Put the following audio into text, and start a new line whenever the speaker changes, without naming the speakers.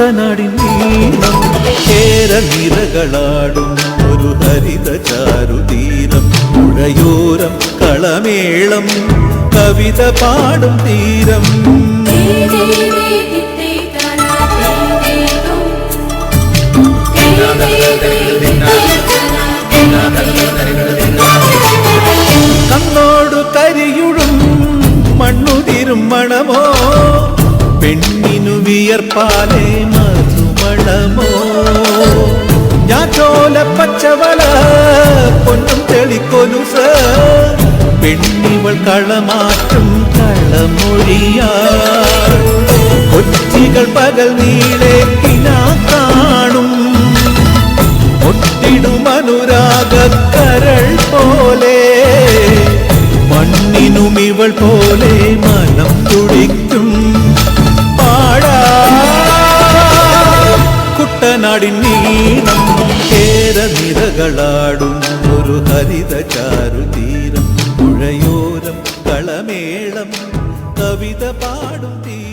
കുട്ടനാടിൻ നീളം കേരനിരകളാടും ഒരു ഹരിത ചാരുതീരം പുഴയോരം കളമേളം കവിത പാടും തീരം. കണ്ണോടു കരിയുഴും മണ്ണുതിരും മണമോ പെണ്ണിനു വിയർപ്പാലേ മധുമണമോ ഞാൻ ചോല പച്ചവള പൊന്നും തെളിക്കൊലുസ പെണ്ണിവൾ കളമാറ്റും കളമൊഴിയാ കൊച്ചികൾ പകൽ നീളെ കിനാ കാണും ഒട്ടിടും അനുരാഗക്കരൾ പോലെ മണ്ണിനും ഇവൾ പോലെ കേര നിരകളാടും ഒരു ഹരിത ചാരുതീരം പുഴയോരം കളമേളം കവിത പാടും തീരം.